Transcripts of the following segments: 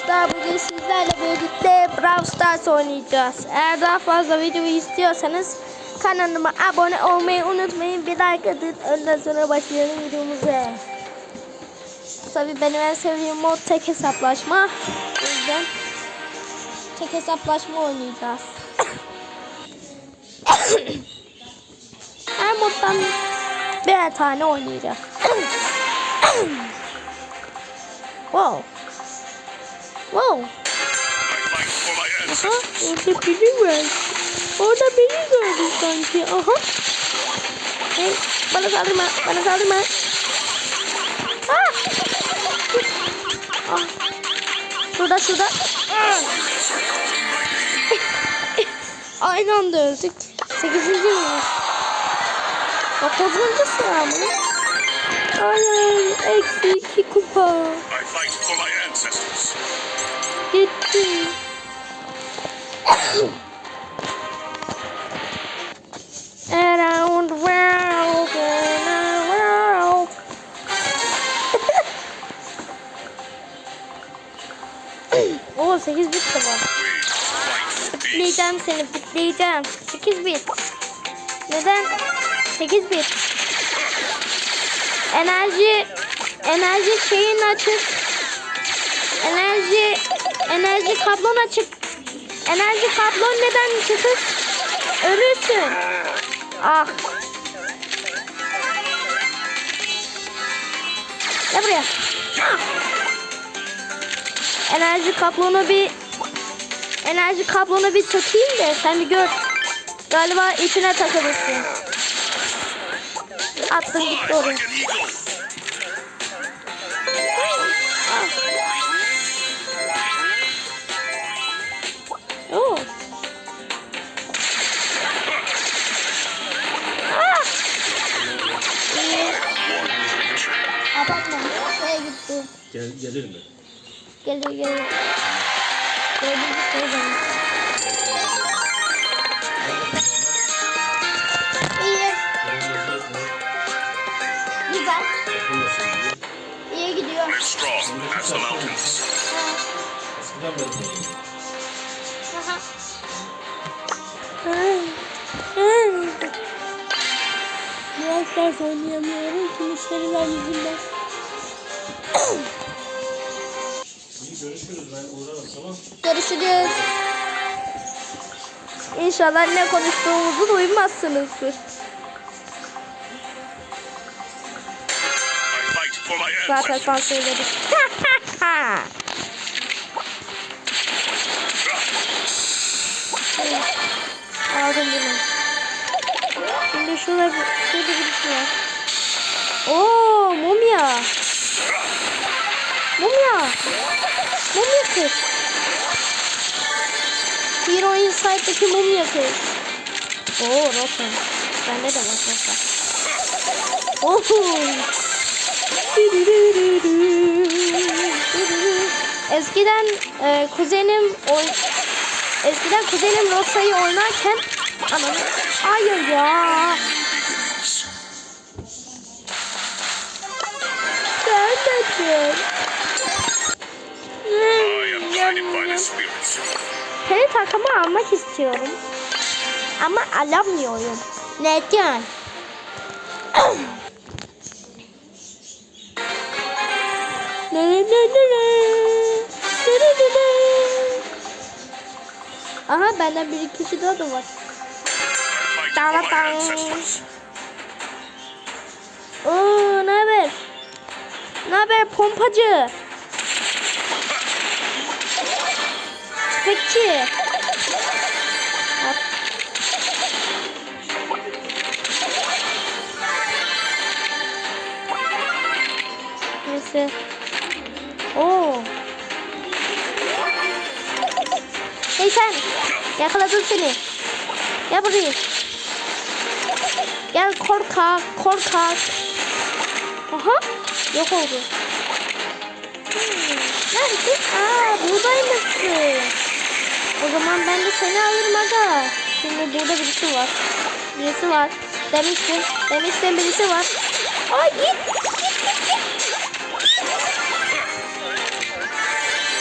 arkadaşlar bugün sizlerle birlikte Brawl Stars oynayacağız. Eğer daha fazla video istiyorsanız kanalıma abone olmayı unutmayın. Bir like atın. Ondan sonra başlayalım videomuza. Tabii benim en sevdiğim mod tek hesaplaşma. O yüzden tek hesaplaşma oynayacağız. Her moddan birer tane oynayacağız. wow. Wow. Aha, orada biri var. Orada biri gördüm sanki. Aha. Hey, bana saldırma, bana saldırma. Ah! Ah. Şurada, şurada. Ah! Aynı anda öldük. Sekizinci miyiz? Dokuzuncu sıra mı? Hayır, eksi iki kupa. I fight for my ancestors. Gitti. Around world, around the world. Oo 8 bit de var. Bitleyeceğim seni, bitleyeceğim. 8 bit. Neden? 8 bit. Enerji, enerji şeyin açık. Enerji, enerji kablon açık. Enerji kablon neden çıkık? Ölürsün. Ah. Gel buraya. Enerji kablonu bir enerji kablonu bir sökeyim de sen bir gör. Galiba içine takılırsın. Attım gitti oraya. Gel, gelir mi? Geliyor geliyor. Dördüncü sezon. İyi. Güzel. İyi gidiyor. Strong as the mountains. Ha. Eskiden beri. Aha. Biraz ders oynayamıyorum ki müşteriler yüzünden. Görüşürüz ben uğrarım tamam. Görüşürüz. İnşallah ne konuştuğumuzu duymazsınızdır. Zaten sen söyledin. Aldım bunu. Şimdi şurada, bir- şurada birisi var. Oo, mumya. Mumya. Mumya kız. Hero Insight'taki mumya kız. Oo, Rosa. Bende de var Rosa. Oho. Eskiden e, kuzenim oy Eskiden kuzenim Rosa'yı oynarken ananı hayır ya. Gelmedi. I am guided by the spirits. Seni takıma almak istiyorum. Ama alamıyorum. Neden? Ne ne ne ne ne. Ne ne ne ne. Aha benden bir kişi daha da var. Dara. ancestors. Oo ne haber? Ne haber pompacı? Hop. Neyse. Oo. Hey sen. Yakaladım seni. Gel buraya. Gel korkak, korkak. Aha, yok oldu. Hmm, Neredesin? Aa, buradaymışsın. O zaman ben de seni alırım aga. Şimdi burada birisi var. Birisi var. Demiştim, demiştim birisi var. Ay git, git, git, git.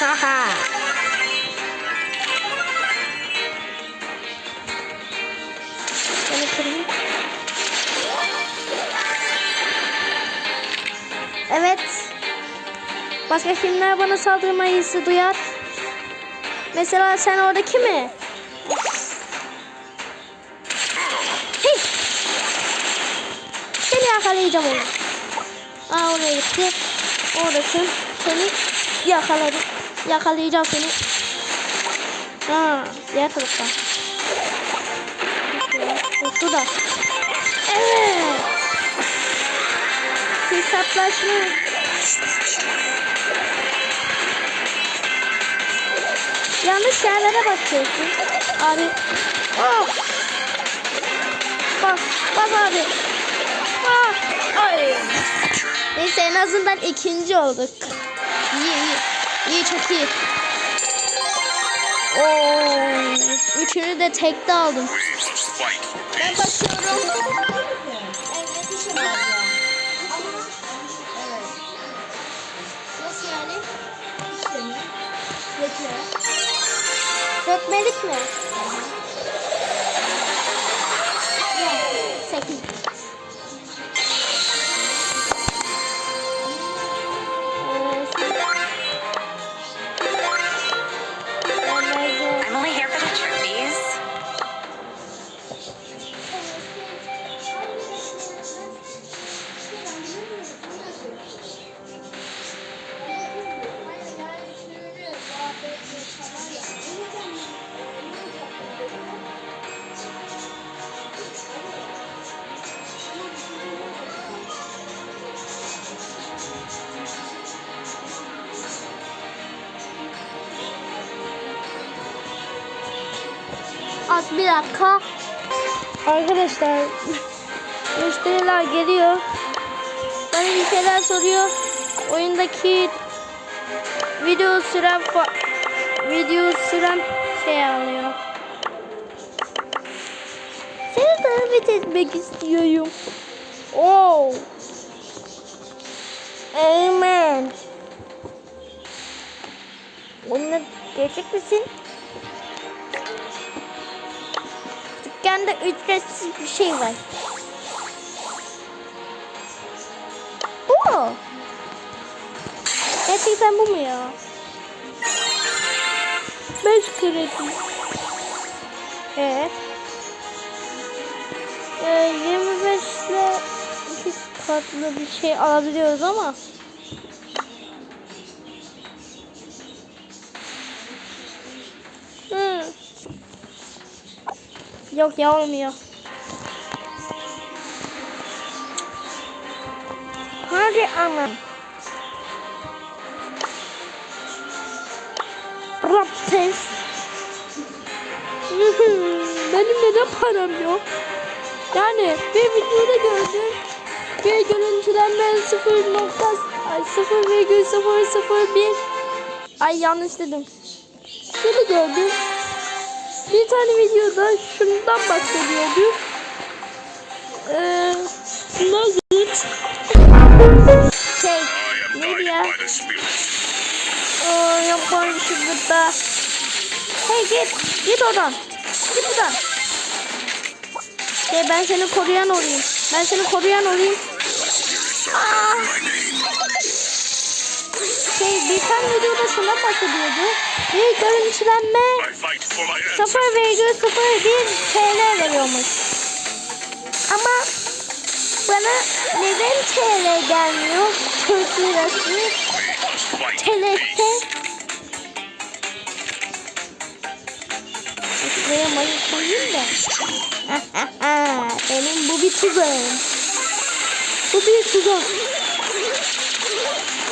Ha Ha. Seni. Evet. Başka kimler bana saldırma hissi duyar? Mesela sen oradaki mi? Hey! Seni yakalayacağım onu. Aa oraya gitti. Oradasın. Seni yakaladım. Yakalayacağım seni. Ha, diğer tarafta. Şurada. Evet. Hesaplaşma. Yanlış yerlere bakıyorsun. Abi. Oh. Bas. Bas abi. Ah. Ay. Neyse en azından ikinci olduk. İyi iyi. İyi çok iyi. Oo. Üçünü de tekte aldım. Ben bakıyorum. Nasıl yani? Dökmelik mi? Sekiz. Az bir dakika. Arkadaşlar müşteriler geliyor. Bana bir şeyler soruyor. Oyundaki video süren video süren şey alıyor. Seni davet etmek istiyorum. Oh. Amen. Bununla gerçek misin? Dükkanda ücretsiz bir şey var. Bu mu? Gerçekten bu mu ya? 5 kredi. Evet. Ee, 25 ile iki katlı bir şey alabiliyoruz ama. Yok ya olmuyor. Hadi ama. Rap test. Benim neden param yok? Yani bir videoda gördüm. Bir görüntülenme 0 nokta ay 0,001 Ay yanlış dedim. Şunu gördüm. Bir tane videoda şundan bahsediyordu. Ee, nugget. şey, neydi ya? Aa, yabancı burada. Hey git, git oradan. Git buradan. Şey, ben seni koruyan olayım. Ben seni koruyan olayım. Aa. Şey, bir tane videoda şundan bahsediyordu. Bir görüntülenme I fight for my ancestors. 0,01 TL veriyormuş. Ama bana neden TL gelmiyor? Türk lirası, peace. Buraya mayı koyayım da. Benim bu bir tuzağım. Bu bir tuzak.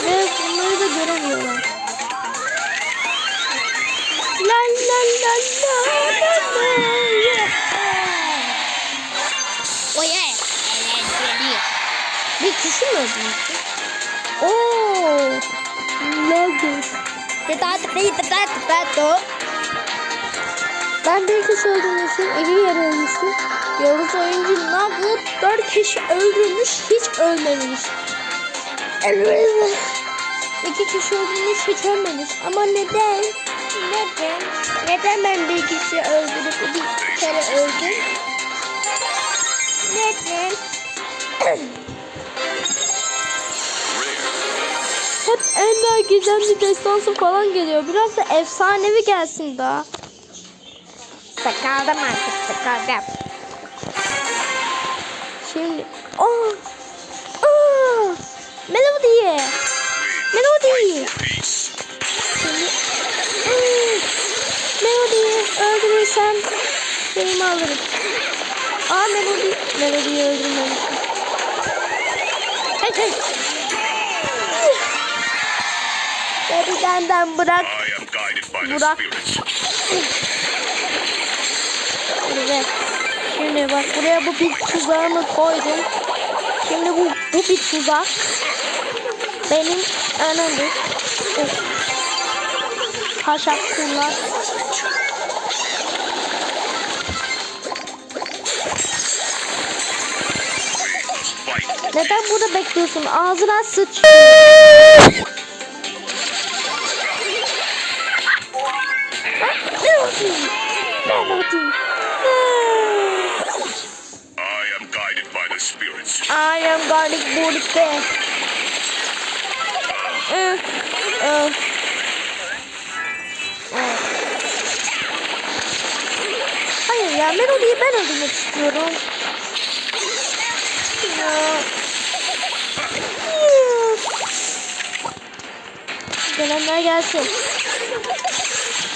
Ve bunları da göremiyorlar. La la la la la la. Yeah. Eğlenceli. Bir kişi mi öldürmüştü? Ooo. Lagos. Ben bir kişi öldürmüşüm, evi yarılmışım. Yavuz oyuncu Nugget 4 kişi öldürmüş, hiç ölmemiş. Evet. İki kişi hiç ölmemiş. Ama neden? Neden? Neden ben bir kişi öldürüp bir kere öldüm? Neden? Hep ender gizemli destansı falan geliyor. Biraz da efsanevi gelsin daha. Sıkaldım artık sıkaldım. Şimdi... Oh! Şeyimi alırım. Aa Melody. Melody'yi öldürmemişim. Beni benden bırak. Spirits. Evet. Şimdi bak buraya bu bir tuzağımı koydum. Şimdi bu bu bir tuzak. Benim önümde. Of. Taşak Neden burada bekliyorsun? Ağzına sıç. I am garlic burada. Ee, ee. Ee. Hayır ya Melody'yi ben öldürmek istiyorum. Ya. Gelenler gelsin.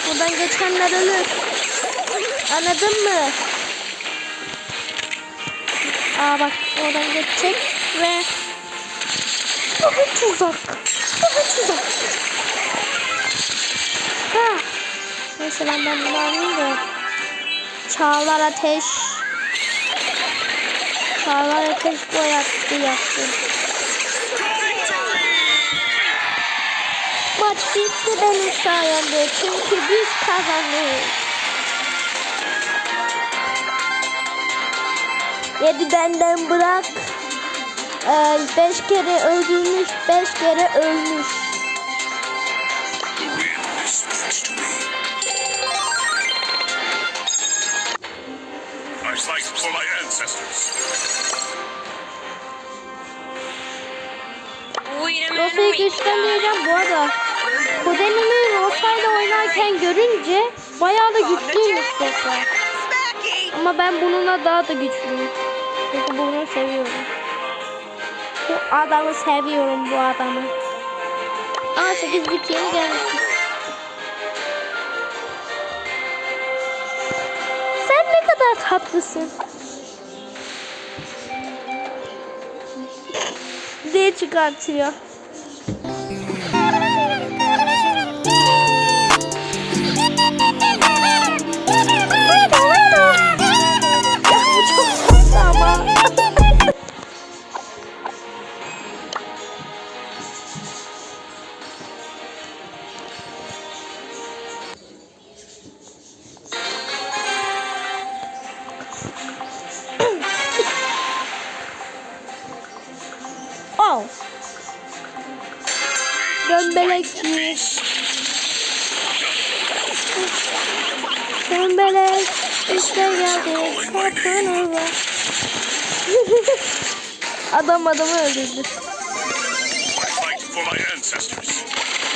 Buradan geçenler ölür. Anladın mı? Aa bak oradan geçecek ve bir tuzak. Bir tuzak. Ha. Neyse ben ben bunu alayım da. Çağlar ateş. Çağlar ateş bu yaptı bitti benim sayemde çünkü biz kazandık. Yedi benden bırak. Ee, beş kere öldürmüş, beş kere ölmüş. I fight for my ancestors. Rosa'yı güçlendireceğim bu arada. Kuzenimi Rosa'yla oynarken görünce bayağı da güçlüymüş Rosa. Ama ben bununla daha da güçlüyüm. Çünkü bunu seviyorum. Bu adamı seviyorum bu adamı. Aa 8 bit yeni gelmiş. Sen ne kadar tatlısın. diye çıkartıyor. Dönbelekçi. Dönbelek. İşte geldi. Kapını ver. Adam adamı öldürdü.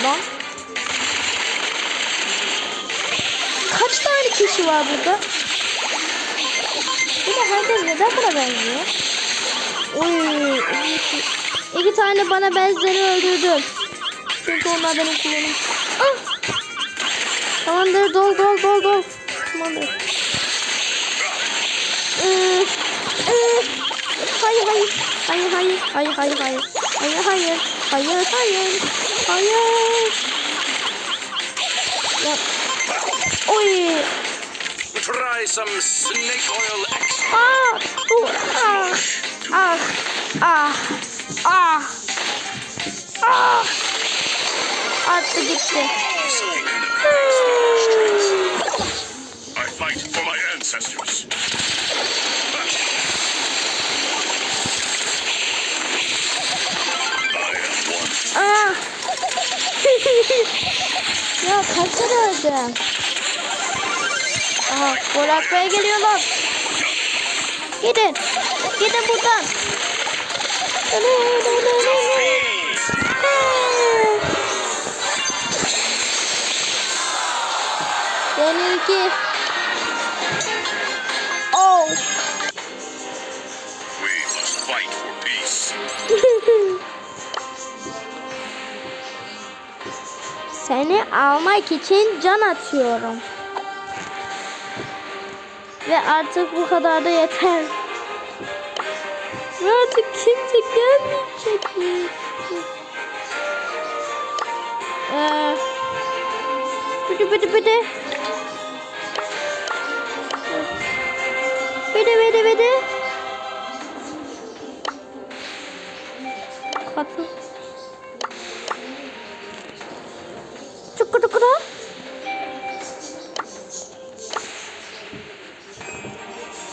Lan. Kaç tane kişi var burada? Bir de herkes neden buna benziyor? Oy, iki, iki tane bana benzeri öldürdüm. Çünkü onlar benim kullanım. Ah! Tamamdır, dol dol dol dol. Tamamdır. Ee, ee, hayır hayır. Hayır hayır. Hayır hayır hayır. Hayır hayır. Hayır hayır. Hayır. Ya. Oy. Try some snake oil extract. Ah, uh, ah, ah, ah, ah, ah. Am one. Ah, ya kaç kere öldüm? Aha gol atmaya geliyorlar. Gidin. Gidin buradan. Benimki. Oh. We must fight for peace. Seni almak için can atıyorum. Ve artık bu kadar da yeter. Ve artık kimse gelmeyecek mi? Ee, bıdı bıdı bıdı. Bıdı bıdı bıdı. Katıl. Çukur çukur.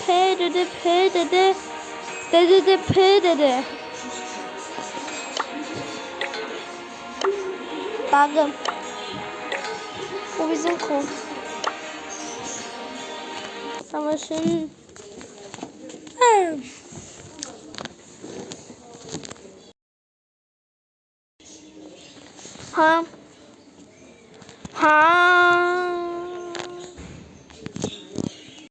P dedi, P dedi. Dedi, P dedi. Bakın. Bu bizim kol. Savaşın. Hmm. Ha. Ha.